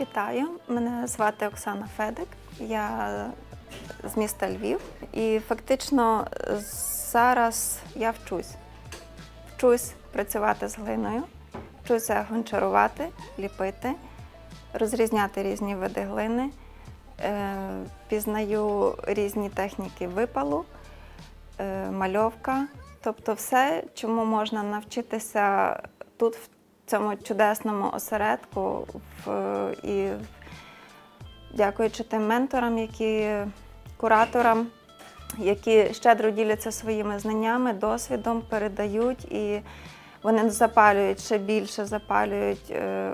Вітаю, мене звати Оксана Федик. Я з міста Львів. І фактично зараз я вчусь. Вчусь працювати з глиною, вчуся гончарувати, ліпити, розрізняти різні види глини, е, пізнаю різні техніки випалу, е, мальовка. Тобто все, чому можна навчитися тут, в цьому чудесному осередку, і дякуючи тим менторам, які кураторам, які щедро діляться своїми знаннями, досвідом, передають і вони запалюють ще більше, запалюють е,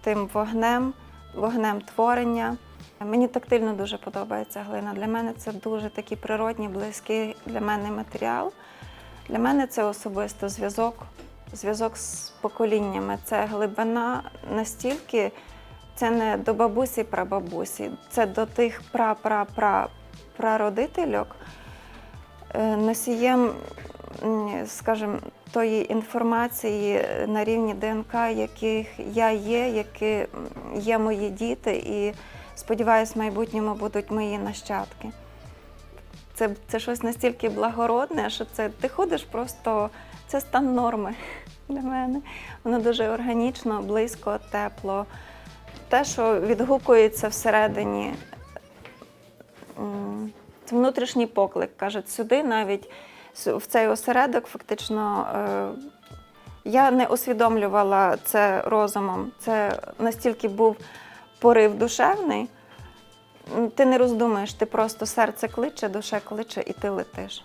тим вогнем, вогнем творення. Мені тактильно дуже подобається глина. Для мене це дуже такий природній, близький для мене матеріал. Для мене це особисто зв'язок, зв'язок з поколіннями. Це глибина настільки, це не до бабусі прабабусі, це до тих пра-пра-пра прародительок, е, носієм, скажімо, тої інформації на рівні ДНК, яких я є, які є мої діти, і сподіваюся, в майбутньому будуть мої нащадки. Це, це щось настільки благородне, що це ти ходиш просто, це стан норми для мене. Воно дуже органічно, близько, тепло. Те, що відгукується всередині, це внутрішній поклик. Кажуть, сюди навіть в цей осередок фактично. е, Я не усвідомлювала це розумом. Це настільки був порив душевний. Ти не роздумаєш, ти просто серце кличе, душа кличе і ти летиш.